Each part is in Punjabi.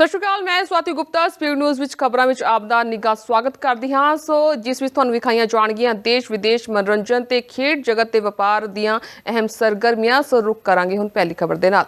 ਸਤਿ ਸ਼੍ਰੀ ਅਕਾਲ, ਮੈਂ ਸਵਾਤੀ ਗੁਪਤਾ, ਸਪੀਡ ਨਿਊਜ਼ ਵਿੱਚ ਖਬਰਾਂ ਵਿੱਚ ਆਪ ਦਾ ਨਿੱਘਾ ਸਵਾਗਤ ਕਰਦੀ ਹਾਂ। ਸੋ, ਜਿਸ ਵਿੱਚ ਤੁਹਾਨੂੰ ਵਿਖਾਈਆਂ ਜਾਣਗੀਆਂ ਦੇਸ਼ ਵਿਦੇਸ਼ ਮਨੋਰੰਜਨ ਤੇ ਖੇਡ ਜਗਤ ਤੇ ਵਪਾਰ ਦੀਆਂ ਅਹਿਮ ਸਰਗਰਮੀਆਂ, ਸੋ ਰੁਕ ਕਰਾਂਗੇ ਹੁਣ ਪਹਿਲੀ ਖਬਰ ਦੇ ਨਾਲ।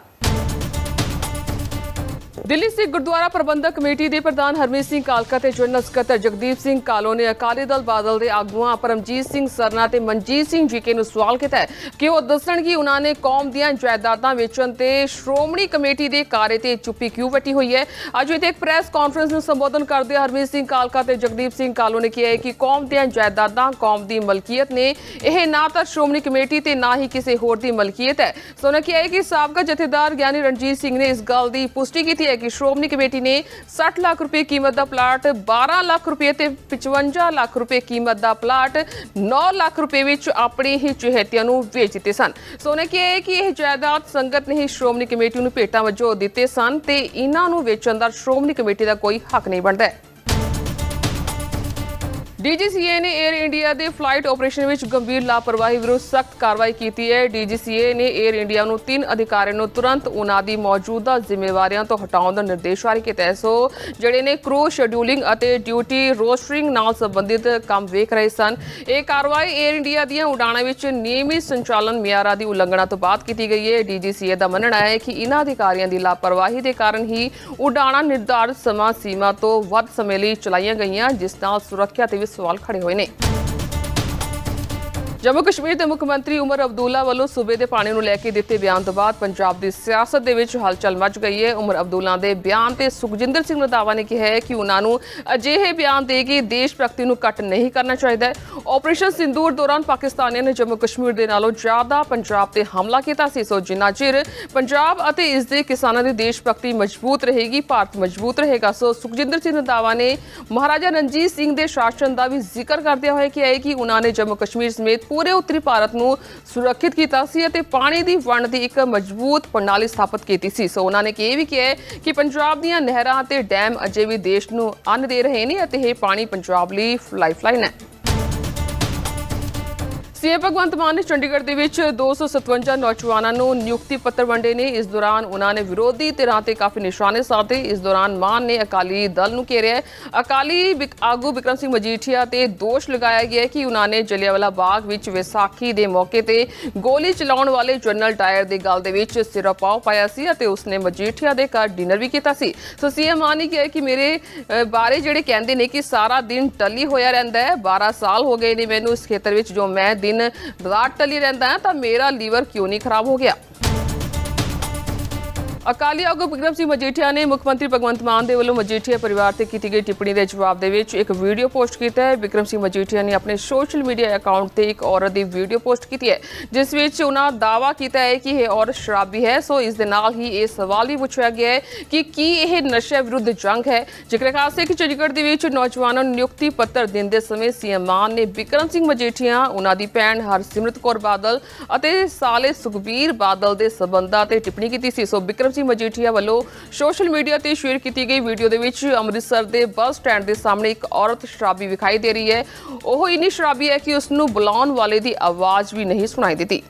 ਦਿੱਲੀ ਸਿੱਖ ਗੁਰਦੁਆਰਾ ਪ੍ਰਬੰਧਕ ਕਮੇਟੀ ਦੇ ਪ੍ਰਧਾਨ ਹਰਮੀਤ ਸਿੰਘ ਕਾਲਕਾ ਤੇ ਜਨਰਲ ਸਕੱਤਰ ਜਗਦੀਪ ਸਿੰਘ ਕਾਲੋ ਨੇ ਅਕਾਲੀ ਦਲ ਬਾਦਲ ਦੇ ਆਗੂਆਂ ਪਰਮਜੀਤ ਸਿੰਘ ਸਰਨਾ ਤੇ ਮਨਜੀਤ ਸਿੰਘ ਜੀਕੇ ਨੂੰ ਸਵਾਲ ਕੀਤਾ ਕਿ ਉਹ ਦੱਸਣ ਕਿ ਉਹਨਾਂ ਨੇ ਕੌਮ ਦੀਆਂ ਜਾਇਦਾਦਾਂ ਵੇਚਣ ਤੇ ਸ਼੍ਰੋਮਣੀ ਕਮੇਟੀ ਦੇ ਕਾਰੇ ਤੇ ਚੁੱਪੀ ਕਿਉਂ ਵੱਟੀ ਹੋਈ ਹੈ? ਅੱਜ ਇੱਥੇ ਇੱਕ ਪ੍ਰੈਸ ਕਾਨਫਰੰਸ ਨੂੰ ਸੰਬੋਧਨ ਕਰਦੇ ਹਰਮੀਤ ਸਿੰਘ ਕਾਲਕਾ ਤੇ ਜਗਦੀਪ ਸਿੰਘ ਕਾਲੋ ਨੇ ਕਿਹਾ ਹੈ ਕਿ ਕੌਮ ਦੀਆਂ ਜਾਇਦਾਦਾਂ ਕੌਮ ਦੀ ਮਲਕੀਅਤ ਨੇ। ਇਹ ਨਾ ਤਾਂ ਸ਼੍ਰੋਮਣੀ ਕਮੇਟੀ ਤੇ ਨਾ ਹੀ ਕਿਸੇ ਹੋਰ ਦੀ ਮਲਕੀਅਤ ਹੈ। ਸੋ ਉਹਨਾਂ ਕਿਹਾ ਕਿ ਸਾਬਕਾ ਜਥੇਦਾਰ ਗਿਆਨੀ ਰਣਜੀਤ ਸਿੰਘ ਨੇ ਇਸ ਗੱਲ ਦੀ ਪੁਸ਼ਟੀ ਕੀਤੀ ਹੈ ਕਿ ਸ਼੍ਰੋਮਣੀ ਕਮੇਟੀ ਨੇ 60 ਲੱਖ ਰੁਪਏ ਕੀਮਤ ਦਾ ਪਲਾਟ 12 ਲੱਖ ਰੁਪਏ ਤੇ 55 ਲੱਖ ਰੁਪਏ ਕੀਮਤ ਦਾ ਪਲਾਟ 9 ਲੱਖ ਰੁਪਏ ਵਿੱਚ ਆਪਣੇ ਹੀ ਚਹੇਤਿਆਂ ਨੂੰ ਵੇਚ ਦਿੱਤੇ ਸਨ। ਸੋ ਉਹਨੇ ਕਿਹਾ ਕਿ ਇਹ ਜਾਇਦਾਦ ਸੰਗਤ ਨੇ ਹੀ ਸ਼੍ਰੋਮਣੀ ਕਮੇਟੀ ਨੂੰ ਭੇਟਾਂ ਵਜੋਂ ਦਿੱਤੇ ਸਨ ਤੇ ਇਹਨਾਂ ਨੂੰ ਵੇਚਣ ਦਾ ਸ਼੍ਰੋਮਣੀ ਕਮੇਟੀ ਦਾ ਕੋਈ ਹੱਕ ਨਹੀਂ ਬਣਦਾ ਹੈ। ਡੀਜੀਸੀਏ ਨੇ 에ਅਰ ਇੰਡੀਆ ਦੇ ਫਲਾਈਟ ਆਪਰੇਸ਼ਨ ਵਿੱਚ ਗੰਭੀਰ ਲਾਪਰਵਾਹੀ ਵਿਰੁੱਧ ਸਖਤ ਕਾਰਵਾਈ ਕੀਤੀ ਹੈ। ਡੀਜੀਸੀਏ ਨੇ 에ਅਰ ਇੰਡੀਆ ਨੂੰ ਤਿੰਨ ਅਧਿਕਾਰੀਆਂ ਨੂੰ ਤੁਰੰਤ ਉਹਨਾਂ ਦੀ ਮੌਜੂਦਾ ਜ਼ਿੰਮੇਵਾਰੀਆਂ ਤੋਂ ਹਟਾਉਣ ਦਾ ਨਿਰਦੇਸ਼ ਜਾਰੀ ਕੀਤਾ ਹੈ। ਸੋ, ਜਿਹੜੇ ਨੇ ਕਰੂ ਸ਼ੈਡਿਊਲਿੰਗ ਅਤੇ ਡਿਊਟੀ ਰੋਸਟਰਿੰਗ ਨਾਲ ਸੰਬੰਧਿਤ ਕੰਮ ਵੇਖ ਰਹੇ ਸਨ, ਇਹ ਕਾਰਵਾਈ 에ਅਰ ਇੰਡੀਆ ਦੀਆਂ ਉਡਾਣਾਂ ਵਿੱਚ ਨਿਯਮਿਤ ਸੰਚਾਲਨ ਮਿਆਰਾਂ ਦੀ ਉਲੰਘਣਾ ਤੋਂ ਬਾਅਦ ਕੀਤੀ ਗਈ ਹੈ। ਡੀਜੀਸੀਏ ਦਾ ਮੰਨਣਾ ਹੈ ਕਿ ਇਹਨਾਂ ਅਧਿਕਾਰੀਆਂ ਦੀ ਲਾਪਰਵਾਹੀ ਦੇ ਕਾਰਨ ਹੀ ਉਡਾਣਾਂ ਨਿਰਧਾਰਿਤ ਸਮਾਂ ਸੀਮਾ ਤੋਂ ਵੱਧ ਸਮੇਂ ਲਈ ਚਲਾਈਆਂ ਗਈਆਂ, ਜਿਸ ਨਾਲ ਸੁਰੱਖਿਆ ਤੇ ਸਵਾਲ ਖੜੇ ਹੋਏ ਨੇ। ਜੰਮੂ ਕਸ਼ਮੀਰ ਦੇ ਮੁੱਖ ਮੰਤਰੀ ਉਮਰ ਅਬਦੁੱਲਾ ਵੱਲੋਂ ਸੂਬੇ ਦੇ ਪਾਣੀ ਨੂੰ ਲੈ ਕੇ ਦਿੱਤੇ ਬਿਆਨ ਤੋਂ ਬਾਅਦ ਪੰਜਾਬ ਦੀ ਸਿਆਸਤ ਦੇ ਵਿੱਚ ਹਲਚਲ ਮਚ ਗਈ ਹੈ। ਉਮਰ ਅਬਦੁੱਲਾ ਦੇ ਬਿਆਨ ਤੇ ਸੁਖਜਿੰਦਰ ਸਿੰਘ ਰੰਧਾਵਾ ਨੇ ਕਿਹਾ ਹੈ ਕਿ ਉਹਨਾਂ ਨੂੰ ਅਜਿਹੇ ਬਿਆਨ ਦੇ ਕੇ ਦੇਸ਼ ਭਗਤੀ ਨੂੰ ਕੱਟ ਨਹੀਂ ਕਰਨਾ ਚਾਹੀਦਾ ਹੈ। ਆਪਰੇਸ਼ਨ ਸਿੰਦੂਰ ਦੌਰਾਨ ਪਾਕਿਸਤਾਨੀਆਂ ਨੇ ਜੰਮੂ ਕਸ਼ਮੀਰ ਦੇ ਨਾਲੋਂ ਜ਼ਿਆਦਾ ਪੰਜਾਬ ਤੇ ਹਮਲਾ ਕੀਤਾ ਸੀ। ਸੋ ਜਿੰਨਾ ਚਿਰ ਪੰਜਾਬ ਅਤੇ ਇਸ ਦੇ ਕਿਸਾਨਾਂ ਦੀ ਦੇਸ਼ ਭਗਤੀ ਮਜ਼ਬੂਤ ਰਹੇਗੀ, ਭਾਰਤ ਮਜ਼ਬੂਤ ਰਹੇਗਾ। ਸੋ ਸੁਖਜਿੰਦਰ ਸਿੰਘ ਰੰਧਾਵਾ ਨੇ ਮਹਾਰਾਜਾ ਰਣਜੀਤ ਸਿੰਘ ਦੇ ਸ਼ਾਸਨ ਦਾ ਵੀ ਜ਼ਿਕਰ ਕਰਦਿਆਂ ਹੋਇਆ ਕਿਹਾ ਹੈ ਕਿ ਉਹਨਾਂ ਨੇ ਜੰਮੂ ਕਸ਼ਮੀਰ ਸਮੇਤ ਪੂਰੇ ਉੱਤਰੀ ਭਾਰਤ ਨੂੰ ਸੁਰੱਖਿਅਤ ਕੀਤਾ ਸੀ ਅਤੇ ਪਾਣੀ ਦੀ ਵੰਡ ਦੀ ਇੱਕ ਮਜ਼ਬੂਤ ਪ੍ਰਣਾਲੀ ਸਥਾਪਿਤ ਕੀਤੀ ਸੀ। ਸੋ ਉਹਨਾਂ ਨੇ ਇਹ ਵੀ ਕਿਹਾ ਕਿ ਪੰਜਾਬ ਦੀਆਂ ਨਹਿਰਾਂ ਅਤੇ ਡੈਮ ਅਜੇ ਵੀ ਦੇਸ਼ ਨੂੰ ਅੰਨ ਦੇ ਰਹੇ ਨੇ ਅਤੇ ਇਹ ਪਾਣੀ ਪੰਜਾਬ ਲਈ ਲਾਈਫਲਾਈਨ ਹੈ। ਸੀਐਮ ਭਗਵੰਤ ਮਾਨ ਨੇ ਚੰਡੀਗੜ੍ਹ ਦੇ ਵਿੱਚ 257 ਨੌਜਵਾਨਾਂ ਨੂੰ ਨਿਯੁਕਤੀ ਪੱਤਰ ਵੰਡੇ ਨੇ। ਇਸ ਦੌਰਾਨ ਉਹਨਾਂ ਨੇ ਵਿਰੋਧੀ ਧਿਰਾਂ ਤੇ ਕਾਫੀ ਨਿਸ਼ਾਨੇ ਸਾਧੇ। ਇਸ ਦੌਰਾਨ ਮਾਨ ਨੇ ਅਕਾਲੀ ਦਲ ਨੂੰ ਘੇਰਿਆ। ਅਕਾਲੀ ਆਗੂ ਵਿਕਰਮ ਸਿੰਘ ਮਜੀਠੀਆ ਤੇ ਦੋਸ਼ ਲਗਾਇਆ ਗਿਆ ਕਿ ਉਹਨਾਂ ਨੇ ਜਲਿਆਂਵਾਲਾ ਬਾਗ ਵਿੱਚ ਵਿਸਾਖੀ ਦੇ ਮੌਕੇ ਤੇ ਗੋਲੀ ਚਲਾਉਣ ਵਾਲੇ ਜਨਰਲ ਡਾਇਰ ਦੀ ਗੱਲ ਦੇ ਵਿੱਚ ਸਿਰਪਾਓ ਪਾਇਆ ਸੀ ਅਤੇ ਉਸਨੇ ਮਜੀਠੀਆ ਦੇ ਘਰ ਡਿਨਰ ਵੀ ਕੀਤਾ ਸੀ। ਸੋ ਸੀਐਮ ਮਾਨ ਨੇ ਕਿਹਾ ਕਿ ਮੇਰੇ ਬਾਰੇ ਜਿਹੜੇ ਕਹਿੰਦੇ ਨੇ ਕਿ ਸਾਰਾ ਦਿਨ ਟੱਲੀ ਹੋਇਆ ਰਹਿੰਦਾ ਹੈ 12 ਸਾਲ ਹੋ ਗਏ ਨੇ ਮੈਨੂੰ। ਇਸ ਖੇਤਰ ਵਿੱਚ ਜੋ ਮੈਂ ਦਿਨ ਰਾਤ ਟੱਲੀ ਰਹਿੰਦਾ ਹਾਂ ਤਾਂ ਮੇਰਾ ਲੀਵਰ ਕਿਉਂ ਨਹੀਂ ਖਰਾਬ ਹੋ ਗਿਆ? ਅਕਾਲੀ ਆਗੂ ਬਿਕਰਮ ਸਿੰਘ ਮਜੀਠੀਆ ਨੇ ਮੁੱਖ ਮੰਤਰੀ ਭਗਵੰਤ ਮਾਨ ਦੇ ਵੱਲੋਂ ਮਜੀਠੀਆ ਪਰਿਵਾਰ ਤੇ ਕੀਤੀ ਗਈ ਟਿੱਪਣੀ ਦੇ ਜਵਾਬ ਦੇ ਵਿੱਚ ਇੱਕ ਵੀਡੀਓ ਪੋਸਟ ਕੀਤਾ ਹੈ। ਬਿਕਰਮ ਸਿੰਘ ਮਜੀਠੀਆ ਨੇ ਆਪਣੇ ਸੋਸ਼ਲ ਮੀਡੀਆ ਅਕਾਊਂਟ ਤੇ ਇੱਕ ਔਰਤ ਦੀ ਵੀਡੀਓ ਪੋਸਟ ਕੀਤੀ ਹੈ, ਜਿਸ ਵਿੱਚ ਉਹਨਾਂ ਦਾਅਵਾ ਕੀਤਾ ਹੈ ਕਿ ਇਹ ਔਰਤ ਸ਼ਰਾਬੀ ਹੈ। ਸੋ ਇਸ ਦੇ ਨਾਲ ਹੀ ਇਹ ਸਵਾਲ ਵੀ ਪੁੱਛਿਆ ਗਿਆ ਹੈ ਕਿ ਕੀ ਇਹ ਨਸ਼ਾ ਵਿਰੁੱਧ ਜੰਗ ਹੈ? ਜ਼ਿਕਰ ਖਾਸ ਹੈ ਕਿ ਚੰਡੀਗੜ੍ਹ ਦੇ ਵਿੱਚ ਨੌਜਵਾਨਾਂ ਨੂੰ ਨਿਯੁਕਤੀ ਪੱਤਰ ਦਿੰਦੇ ਸਮੇਂ ਸੀਐਮ ਮਾਨ ਨੇ ਬਿਕਰਮ ਸਿੰਘ ਮਜੀਠੀਆ, ਉਹਨਾਂ ਦੀ ਭੈਣ ਹਰਸਿਮਰਤ ਕੌਰ ਬਾਦਲ ਅਤੇ ਸਾਲੇ ਸੁਖਬੀਰ ਬਾਦਲ ਦੇ ਸਬੰਧਾਂ ਤੇ ਟਿੱਪਣੀ ਕੀਤੀ ਸੀ। ਸੋ ਬਿਕਰਮ ਸਿੰਘ ਮਜੀਠੀਆ ਵੱਲੋਂ ਸੋਸ਼ਲ ਮੀਡੀਆ ਤੇ ਸ਼ੇਅਰ ਕੀਤੀ ਗਈ ਵੀਡੀਓ ਦੇ ਵਿੱਚ ਅੰਮ੍ਰਿਤਸਰ ਦੇ ਬੱਸ ਸਟੈਂਡ ਦੇ ਸਾਹਮਣੇ ਇੱਕ ਔਰਤ ਸ਼ਰਾਬੀ ਵਿਖਾਈ ਦੇ ਰਹੀ ਹੈ। ਉਹ ਇੰਨੀ ਸ਼ਰਾਬੀ ਹੈ ਕਿ ਉਸ ਨੂੰ ਬੁਲਾਉਣ ਵਾਲੇ ਦੀ ਆਵਾਜ਼ ਵੀ ਨਹੀਂ ਸੁਣਾਈ ਦਿੱਤੀ।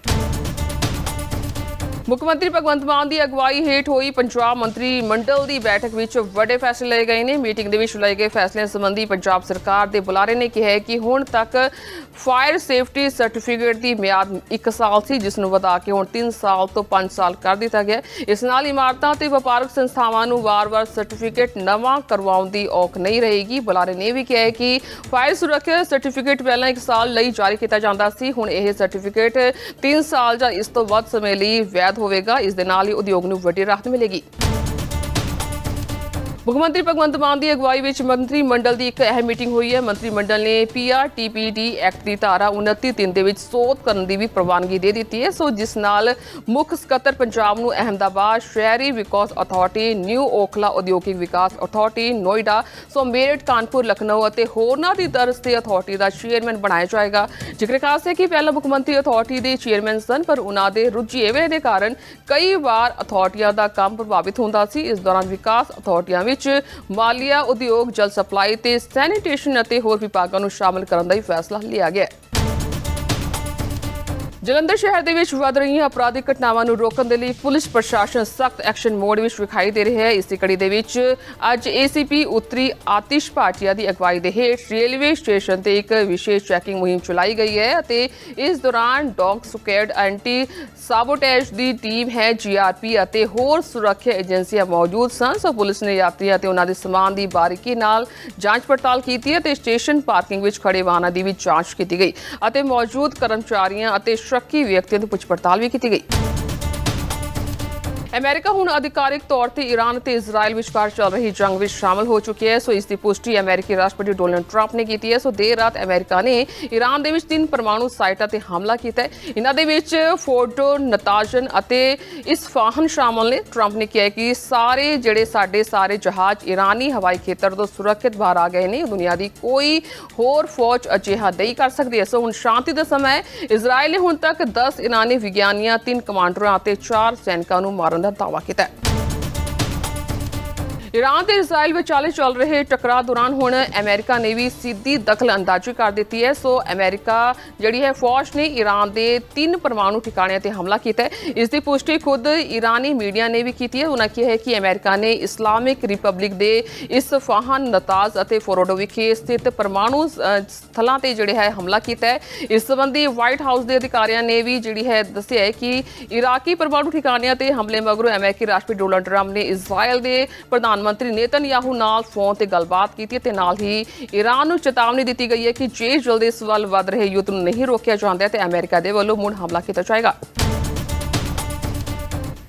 ਮੁੱਖ ਮੰਤਰੀ ਭਗਵੰਤ ਮਾਨ ਦੀ ਅਗਵਾਈ ਹੇਠ ਹੋਈ ਪੰਜਾਬ ਮੰਤਰੀ ਮੰਡਲ ਦੀ ਬੈਠਕ ਵਿੱਚ ਵੱਡੇ ਫੈਸਲੇ ਲਏ ਗਏ ਨੇ। ਮੀਟਿੰਗ ਦੇ ਵਿੱਚ ਲਏ ਗਏ ਫੈਸਲਿਆਂ ਸੰਬੰਧੀ ਪੰਜਾਬ ਸਰਕਾਰ ਦੇ ਬੁਲਾਰੇ ਨੇ ਕਿਹਾ ਕਿ ਹੁਣ ਤੱਕ ਫਾਇਰ ਸੇਫਟੀ ਸਰਟੀਫਿਕੇਟ ਦੀ ਮਿਆਦ 1 ਸਾਲ ਸੀ, ਜਿਸ ਨੂੰ ਵਧਾ ਕੇ ਹੁਣ 3 ਸਾਲ ਤੋਂ 5 ਸਾਲ ਕਰ ਦਿੱਤਾ ਗਿਆ ਇਸ ਨਾਲ ਇਮਾਰਤਾਂ ਤੇ ਵਪਾਰਕ ਸੰਸਥਾਵਾਂ ਨੂੰ ਵਾਰ-ਵਾਰ ਸਰਟੀਫਿਕੇਟ ਨਵਾਂ ਕਰਵਾਉਣ ਦੀ ਔਖ ਨਹੀਂ ਰਹੇਗੀ। ਬੁਲਾਰੇ ਨੇ ਵੀ ਕਿਹਾ ਕਿ ਫਾਇਰ ਸੁਰੱਖਿਆ ਸਰਟੀਫਿਕੇਟ ਪਹਿਲਾਂ 1 ਸਾਲ ਲਈ ਜਾਰੀ ਕੀਤਾ ਜਾਂਦਾ ਸੀ। ਹੁਣ ਇਹ ਸਰਟੀਫਿਕੇਟ 3 ਸਾਲ ਜਾਂ ਇਸ ਤੋਂ ਵੱਧ ਸਮੇਂ ਲਈ ਵੈਧ ਹੋਵੇਗਾ। ਇਸ ਦੇ ਨਾਲ ਹੀ ਉਦਯੋਗ ਨੂੰ ਵੱਡੀ ਰਾਹਤ ਮਿਲੇਗੀ। ਮੁੱਖ ਮੰਤਰੀ ਭਗਵੰਤ ਮਾਨ ਦੀ ਅਗਵਾਈ ਵਿੱਚ ਮੰਤਰੀ ਮੰਡਲ ਦੀ ਇੱਕ ਅਹਿਮ ਮੀਟਿੰਗ ਹੋਈ ਹੈ। ਮੰਤਰੀ ਮੰਡਲ ਨੇ ਪੀਆਰਟੀਪੀਡੀ ਐਕਟ ਦੀ ਧਾਰਾ 29.3 ਦੇ ਵਿੱਚ ਸੋਧ ਕਰਨ ਦੀ ਵੀ ਪ੍ਰਵਾਨਗੀ ਦੇ ਦਿੱਤੀ ਹੈ। ਸੋ ਜਿਸ ਨਾਲ ਮੁੱਖ ਸਕੱਤਰ ਪੰਜਾਬ ਨੂੰ ਅਹਿਮਦਾਬਾਦ ਸ਼ਹਿਰੀ ਵਿਕਾਸ ਅਥਾਰਟੀ, ਨਿਊ ਓਖਲਾ ਉਦਯੋਗਿਕ ਵਿਕਾਸ ਅਥਾਰਟੀ, ਨੋਇਡਾ, ਸੋ ਮੇਰਠ, ਕਾਨਪੁਰ, ਲਖਨਊ ਅਤੇ ਹੋਰਨਾਂ ਦੀ ਤਰਜ਼ ਤੇ ਅਥਾਰਟੀ ਦਾ ਚੇਅਰਮੈਨ ਬਣਾਇਆ ਜਾਏਗਾ। ਜ਼ਿਕਰ ਖਾਸ ਹੈ ਕਿ ਪਹਿਲਾਂ ਮੁੱਖ ਮੰਤਰੀ ਅਥਾਰਟੀ ਦੇ ਚੇਅਰਮੈਨ ਸਨ, ਪਰ ਉਹਨਾਂ ਦੇ ਰੁਝੇਵੇਂ ਦੇ ਕਾਰਨ ਕਈ ਵਾਰ ਅਥਾਰਟੀਆਂ ਦਾ ਕੰਮ ਪ੍ਰਭਾਵਿਤ ਹੁੰਦਾ ਸੀ। ਇਸ ਦੌਰਾਨ ਵਿਕਾਸ ਅਥਾਰਟੀਆਂ ਵੀ ਵਿੱਚ ਮਾਲੀਆ ਉਦਯੋਗ, ਜਲ ਸਪਲਾਈ ਤੇ ਸੈਨੀਟੇਸ਼ਨ ਅਤੇ ਹੋਰ ਵਿਭਾਗਾਂ ਨੂੰ ਸ਼ਾਮਲ ਕਰਨ ਦਾ ਵੀ ਫੈਸਲਾ ਲਿਆ ਗਿਆ ਹੈ। ਜਲੰਧਰ ਸ਼ਹਿਰ ਦੇ ਵਿੱਚ ਵੱਧ ਰਹੀਆਂ ਅਪਰਾਧਿਕ ਘਟਨਾਵਾਂ ਨੂੰ ਰੋਕਣ ਦੇ ਲਈ ਪੁਲਿਸ ਪ੍ਰਸ਼ਾਸਨ ਸਖਤ ਐਕਸ਼ਨ ਮੋਡ ਵਿੱਚ ਵਿਖਾਈ ਦੇ ਰਿਹਾ ਹੈ। ਇਸੇ ਕੜੀ ਦੇ ਵਿੱਚ ਅੱਜ ਏਸੀਪੀ ਉੱਤਰੀ ਆਤਿਸ਼ ਭਾਟੀਆ ਦੀ ਅਗਵਾਈ ਦੇ ਹੇਠ ਰੇਲਵੇ ਸਟੇਸ਼ਨ ਤੇ ਇੱਕ ਵਿਸ਼ੇਸ਼ ਚੈਕਿੰਗ ਮੁਹਿੰਮ ਚਲਾਈ ਗਈ ਹੈ ਅਤੇ ਇਸ ਦੌਰਾਨ ਡੌਗ ਸੁਕੇਡ ਐਂਟੀ ਸਾਬੋਟੇਜ ਦੀ ਟੀਮ ਹੈ, ਜੀਆਰਪੀ ਅਤੇ ਹੋਰ ਸੁਰੱਖਿਆ ਏਜੰਸੀਆਂ ਮੌਜੂਦ ਸਨ। ਸੋ ਪੁਲਿਸ ਨੇ ਯਾਤਰੀਆਂ ਅਤੇ ਉਹਨਾਂ ਦੇ ਸਮਾਨ ਦੀ ਬਾਰੀਕੀ ਨਾਲ ਜਾਂਚ ਪੜਤਾਲ ਕੀਤੀ ਅਤੇ ਸਟੇਸ਼ਨ ਪਾਰਕਿੰਗ ਵਿੱਚ ਖੜੇ ਵਾਹਨਾਂ ਦੀ ਵੀ ਜਾਂਚ ਕੀਤੀ ਗਈ ਅਤੇ ਮੌਜੂਦ ਕਰਮਚਾਰੀਆਂ ਅਤੇ ਸ਼ੱਕੀ ਵਿਅਕਤੀਆਂ ਦੀ ਪੁੱਛ ਪੜਤਾਲ ਵੀ ਕੀਤੀ ਗਈ। ਅਮਰੀਕਾ ਹੁਣ ਅਧਿਕਾਰਿਕ ਤੌਰ ਤੇ ਈਰਾਨ ਅਤੇ ਇਜ਼ਰਾਈਲ ਵਿਚਕਾਰ ਚੱਲ ਰਹੀ ਜੰਗ ਵਿੱਚ ਸ਼ਾਮਲ ਹੋ ਚੁੱਕਿਆ ਹੈ। ਸੋ ਇਸ ਦੀ ਪੁਸ਼ਟੀ ਅਮਰੀਕੀ ਰਾਸ਼ਟਰਪਤੀ ਡੋਨਲਡ ਟਰੰਪ ਨੇ ਕੀਤੀ ਹੈ। ਸੋ ਦੇਰ ਰਾਤ ਅਮਰੀਕਾ ਨੇ ਈਰਾਨ ਦੇ ਵਿੱਚ ਤਿੰਨ ਪਰਮਾਣੂ ਸਾਈਟਾਂ ਤੇ ਹਮਲਾ ਕੀਤਾ ਹੈ। ਇਹਨਾਂ ਦੇ ਵਿੱਚ ਫੋਰਡੋ ਨਤਾਜਨ ਅਤੇ ਇਸਫਾਹਨ ਸ਼ਾਮਲ ਨੇ। ਟਰੰਪ ਨੇ ਕਿਹਾ ਕਿ ਸਾਰੇ ਜਿਹੜੇ ਸਾਡੇ ਸਾਰੇ ਜਹਾਜ਼ ਈਰਾਨੀ ਹਵਾਈ ਖੇਤਰ ਤੋਂ ਸੁਰੱਖਿਅਤ ਬਾਹਰ ਆ ਗਏ ਨੇ। ਦੁਨੀਆ ਦੀ ਕੋਈ ਹੋਰ ਫੌਜ ਅਜਿਹਾ ਨਹੀਂ ਕਰ ਸਕਦੀ। ਹੈ ਸੋ ਹੁਣ ਸ਼ਾਂਤੀ ਦਾ ਸਮਾਂ ਹੈ। ਇਜ਼ਰਾਈਲ ਨੇ ਹੁਣ ਤੱਕ 10 ਇਰਾਨੀ ਵਿਗਿਆਨੀਆਂ, ਤਿੰਨ ਕਮਾਂਡਰਾਂ ਅਤੇ ਚਾਰ ਸੈਨਿਕਾਂ ਨੂੰ ਮਾਰਨ ਦਾ ਦਾਅਵਾ ਕੀਤਾ ਹੈ ਈਰਾਨ ਤੇ ਇਜ਼ਰਾਈਲ ਵਿਚਾਲੇ ਚੱਲ ਰਹੇ ਟਕਰਾਅ ਦੌਰਾਨ ਹੁਣ ਅਮਰੀਕਾ ਨੇ ਵੀ ਸਿੱਧੀ ਦਖਲ ਅੰਦਾਜ਼ੀ ਕਰ ਦਿੱਤੀ ਹੈ। ਸੋ ਅਮਰੀਕਾ ਜਿਹੜੀ ਹੈ ਫੌਜ ਨੇ ਈਰਾਨ ਦੇ ਤਿੰਨ ਪਰਮਾਣੂ ਠਿਕਾਣਿਆਂ ਤੇ ਹਮਲਾ ਕੀਤਾ ਹੈ। ਇਸ ਦੀ ਪੁਸ਼ਟੀ ਖੁਦ ਈਰਾਨੀ ਮੀਡੀਆ ਨੇ ਵੀ ਕੀਤੀ ਹੈ। ਉਹਨਾਂ ਕਿਹਾ ਹੈ ਕਿ ਅਮਰੀਕਾ ਨੇ ਇਸਲਾਮਿਕ ਰਿਪਬਲਿਕ ਦੇ ਇਸਫਾਹਾਨ ਨਤਾਜ਼ ਅਤੇ ਫੋਰੋਡੋ ਵਿਖੇ ਸਥਿਤ ਪਰਮਾਣੂ ਸਥਲਾਂ ਤੇ ਜਿਹੜੇ ਹੈ ਹਮਲਾ ਕੀਤਾ ਹੈ। ਇਸ ਸੰਬੰਧੀ ਵਾਈਟ ਹਾਊਸ ਦੇ ਅਧਿਕਾਰੀਆਂ ਨੇ ਵੀ ਜਿਹੜੀ ਹੈ ਦੱਸਿਆ ਹੈ ਕਿ ਇਰਾਕੀ ਪਰਮਾਣੂ ਠਿਕਾਣਿਆਂ ਤੇ ਹਮਲੇ ਮਗਰੋਂ ਅਮਰੀਕੀ ਰਾਸ਼ਟਰਪਤੀ ਡੋਨਲਡ ਟਰੰਪ ਨੇ ਇਜ਼ਰਾਈਲ ਦੇ ਪ੍ਰਧਾਨ ਮੰਤਰੀ ਨੇਤਨਯਾਹੂ ਨਾਲ ਫੋਨ ਤੇ ਗੱਲਬਾਤ ਕੀਤੀ ਤੇ ਨਾਲ ਹੀ ਈਰਾਨ ਨੂੰ ਚੇਤਾਵਨੀ ਦਿੱਤੀ ਗਈ ਹੈ ਕਿ ਜੇ ਜਲਦੀ ਇਸ ਵੱਲ ਵੱਧ ਰਹੇ ਯੁੱਧ ਨੂੰ ਨਹੀਂ ਰੋਕਿਆ ਜਾਂਦਾ ਤੇ ਅਮਰੀਕਾ ਦੇ ਵੱਲੋਂ ਮੁੜ ਹਮਲਾ ਕੀਤਾ ਜਾਏਗਾ।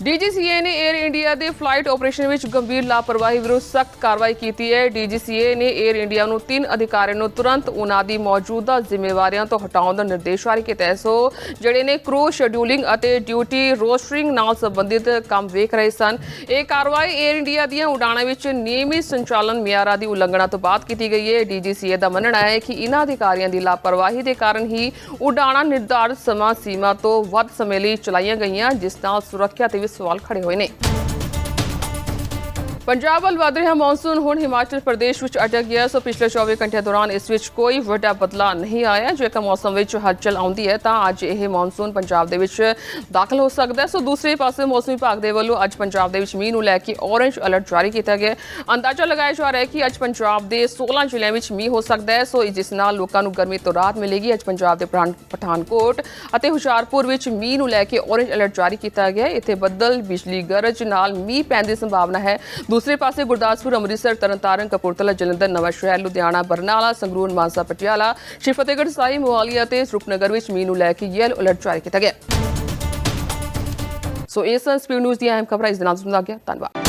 ਡੀਜੀਸੀਏ ਨੇ 에ਅਰ ਇੰਡੀਆ ਦੇ ਫਲਾਈਟ ਆਪਰੇਸ਼ਨ ਵਿੱਚ ਗੰਭੀਰ ਲਾਪਰਵਾਹੀ ਵਿਰੁੱਧ ਸਖਤ ਕਾਰਵਾਈ ਕੀਤੀ ਹੈ। ਡੀਜੀਸੀਏ ਨੇ 에ਅਰ ਇੰਡੀਆ ਨੂੰ ਤਿੰਨ ਅਧਿਕਾਰੀਆਂ ਨੂੰ ਤੁਰੰਤ ਉਹਨਾਂ ਦੀ ਮੌਜੂਦਾ ਜ਼ਿੰਮੇਵਾਰੀਆਂ ਤੋਂ ਹਟਾਉਣ ਦਾ ਨਿਰਦੇਸ਼ ਜਾਰੀ ਕੀਤਾ ਹੈ। ਸੋ, ਜਿਹੜੇ ਨੇ ਕਰੂ ਸ਼ੈਡਿਊਲਿੰਗ ਅਤੇ ਡਿਊਟੀ ਰੋਸਟਰਿੰਗ ਨਾਲ ਸੰਬੰਧਿਤ ਕੰਮ ਵੇਖ ਰਹੇ ਸਨ, ਇਹ ਕਾਰਵਾਈ 에ਅਰ ਇੰਡੀਆ ਦੀਆਂ ਉਡਾਣਾਂ ਵਿੱਚ ਨਿਯਮਿਤ ਸੰਚਾਲਨ ਮਿਆਰਾਂ ਦੀ ਉਲੰਘਣਾ ਤੋਂ ਬਾਅਦ ਕੀਤੀ ਗਈ ਹੈ। ਡੀਜੀਸੀਏ ਦਾ ਮੰਨਣਾ ਹੈ ਕਿ ਇਹਨਾਂ ਅਧਿਕਾਰੀਆਂ ਦੀ ਲਾਪਰਵਾਹੀ ਦੇ ਕਾਰਨ ਹੀ ਉਡਾਣਾਂ ਨਿਰਧਾਰਿਤ ਸਮਾਂ ਸੀਮਾ ਤੋਂ ਵੱਧ ਸਮੇਂ ਲਈ ਚਲਾਈਆਂ ਗਈਆਂ, ਜਿਸ ਨਾਲ ਸੁਰੱਖਿਆ ਤੇ ਸਵਾਲ ਖੜੇ ਹੋਏ ਨੇ। ਪੰਜਾਬ ਵੱਲ ਵਧ ਰਿਹਾ ਮੌਨਸੂਨ, ਹੁਣ ਹਿਮਾਚਲ ਪ੍ਰਦੇਸ਼ ਵਿੱਚ ਅਟਕ ਗਿਆ। ਸੋ ਪਿਛਲੇ 24 ਘੰਟਿਆਂ ਦੌਰਾਨ ਇਸ ਵਿੱਚ ਕੋਈ ਵੱਡਾ ਬਦਲਾਅ ਨਹੀਂ ਆਇਆ। ਜੇਕਰ ਮੌਸਮ ਵਿੱਚ ਹਲਚਲ ਆਉਂਦੀ ਹੈ, ਤਾਂ ਅੱਜ ਇਹ ਮੌਨਸੂਨ ਪੰਜਾਬ ਦੇ ਵਿੱਚ ਦਾਖਲ ਹੋ ਸਕਦਾ ਹੈ। ਸੋ ਦੂਸਰੇ ਪਾਸੇ ਮੌਸਮ ਵਿਭਾਗ ਦੇ ਵੱਲੋਂ ਅੱਜ ਪੰਜਾਬ ਦੇ ਵਿੱਚ ਮੀਂਹ ਨੂੰ ਲੈ ਕੇ ਔਰੇਂਜ ਅਲਰਟ ਜਾਰੀ ਕੀਤਾ ਗਿਆ ਅੰਦਾਜ਼ਾ ਲਗਾਇਆ ਜਾ ਰਿਹਾ ਹੈ ਕਿ ਅੱਜ ਪੰਜਾਬ ਦੇ 16 ਜ਼ਿਲ੍ਹਿਆਂ ਵਿੱਚ ਮੀਂਹ ਹੋ ਸਕਦਾ ਹੈ। ਸੋ ਜਿਸ ਨਾਲ ਲੋਕਾਂ ਨੂੰ ਗਰਮੀ ਤੋਂ ਰਾਹਤ ਮਿਲੇਗੀ, ਅੱਜ ਪੰਜਾਬ ਦੇ ਪਠਾਨ- ਪਠਾਨਕੋਟ ਅਤੇ ਹੁਸ਼ਿਆਰਪੁਰ ਵਿੱਚ ਮੀਂਹ ਨੂੰ ਲੈ ਕੇ ਔਰੇਂਜ ਅਲਰਟ ਜਾਰੀ ਕੀਤਾ ਗਿਆ ਇੱਥੇ ਬੱਦਲ, ਬਿਜਲੀ ਗਰਜ ਨਾਲ ਮੀਂਹ ਪੈਣ ਦੀ ਸੰਭਾਵਨਾ ਹੈ। ਦੂਸਰੇ ਪਾਸੇ ਗੁਰਦਾਸਪੁਰ, ਅੰਮ੍ਰਿਤਸਰ, ਤਰਨਤਾਰਨ, ਕਪੂਰਥਲਾ, ਜਲੰਧਰ, ਨਵਾਂ ਸ਼ਹਿਰ, ਲੁਧਿਆਣਾ, ਬਰਨਾਲਾ, ਸੰਗਰੂਰ, ਮਾਨਸਾ, ਪਟਿਆਲਾ, ਸ਼੍ਰੀ ਫਤਿਹਗੜ੍ਹ ਸਾਹਿਬ, ਮੋਹਾਲੀ ਅਤੇ ਸਰੂਪਨਗਰ ਵਿੱਚ ਮੀਂਹ ਨੂੰ ਲੈ ਕੇ ਯੈਲੋ ਅਲਰਟ ਜਾਰੀ ਕੀਤਾ ਗਿਆ। ਸੋ ਇਹ ਸਪੀਡ ਨਿਊਜ਼ ਦੀਆਂ ਅਹਿਮ ਖਬਰਾਂ ਇਸ ਦੇ ਨਾਲ ਸੁਣਦਾ ਗਿਆ। ਧੰਨਵਾਦ।